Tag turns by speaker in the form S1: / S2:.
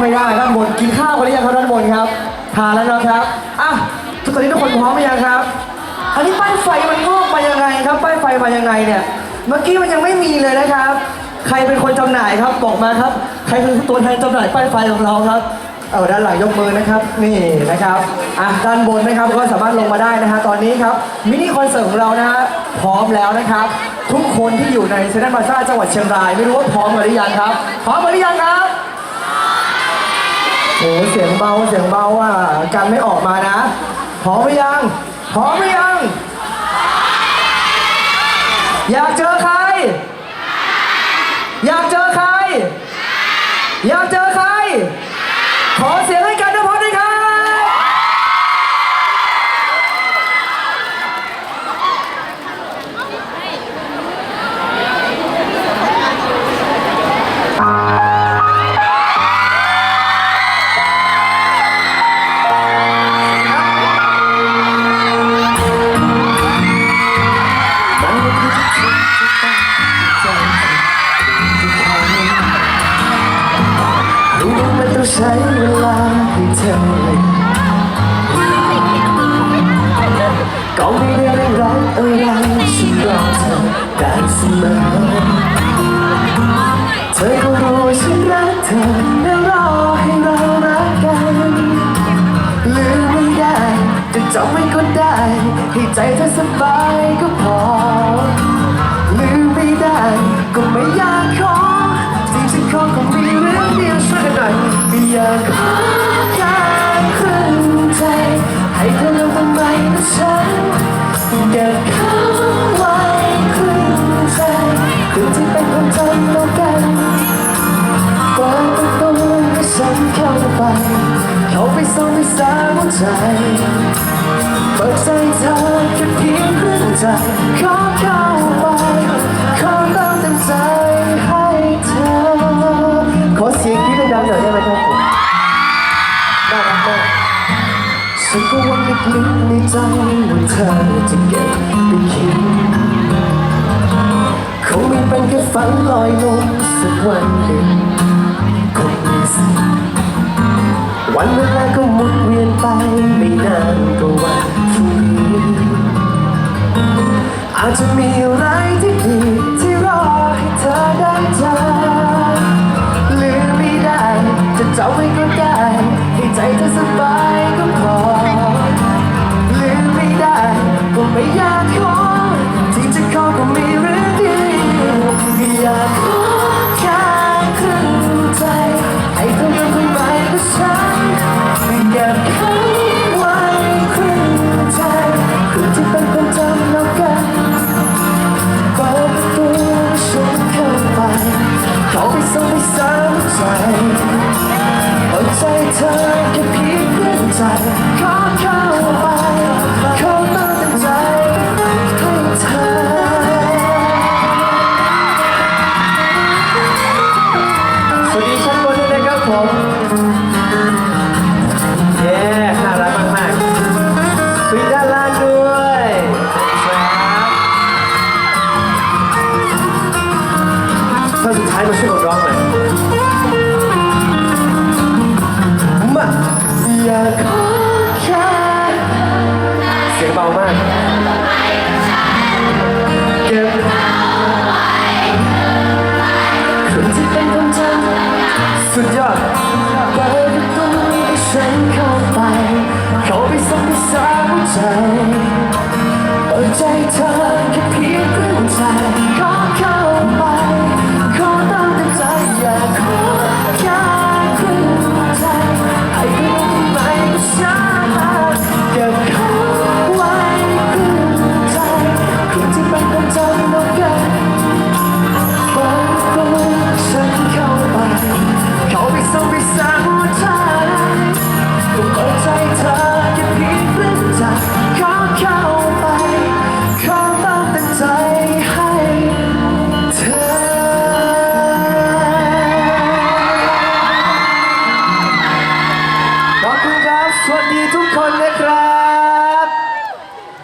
S1: ไม่ได้ด้านบนกินข้าวกันหรือยังครับด้านบนครับทานแล้วนะครับอะทุกตอนนี้ทุกคนพร้อมหรือยังครับ อันนี้ป้ายไฟมันงอกมายังไงครับป้ายไฟมายังไงเนี่ย เมื่อกี้มันยังไม่มีเลยนะครับ ใครเป็นคนจำหน่ายครับบอกมาครับ ใครคือตัวแทนจำหน่ายป้ายไฟของเราครับเอาด้านหลังยกมือนะครับนี่นะครับอะด้านบนนะครับก็สามารถลงมาได้นะฮะตอนนี้ครับมินิคอนเสิร์ตของเรานะฮะพร้อมแล้วนะครับ ทุกคนที่อยู่ในเซนต์มาซ่าจังหวัดเชียงราย ไม่รู้ว่าพร้อมหรือยังครับพร้อมหรือยังครับ โอ้เสียงเบาเสียงเบาอะกันไม่ออกมานะพร้อมหรือยังพร้อมหรือยัง อยากเจอใคร อยากเจอใคร อยากเจอใคร ขอเสียงให้กันด้วยพอดีครับ ใช้เวลาให้เธอก็ไม่ได้เร่งรัดอะไรฉันรอเธอได้เสมอเธอก็รู้ว่าฉันรักเธอและรอให้เรารักกันลืมไม่ได้จะจำไว้ก็ได้ให้ใจเธอสบายก็พอ ใจเปิดใจเธอแค่เพียงครึ่งใจขอเข้าไปขอเติมเต็มใจให้เธอ ขอเสียงกรี๊ดดังๆหน่อยได้ไหมครับผมน่ารักมากฉันก็หวังลึกๆในใจว่าเธอจะเก็บไปคิด ฝันลอยลงสักวันหนึ่งคงมีสิวันเวลาก็หมุนเวียนไปไม่นานก็วันพรุ่งนี้อาจจะมีอะไรที่ดีที่รอให้เธอได้เจอลืมไม่ได้จะจำไว้ก็ ใจอดใจเธอแค่เพียงเพื่อนใจขอเข้าไปขอมาเต็มใจให้เธอ สวัสดีชั้นบนด้วยนะครับผม เย้น่ารักมากๆสวัสดีด้านล่างด้วยครับท่อนสุดท้ายมาช่วยผมร้องหน่อย เธอเปิดใจเธอ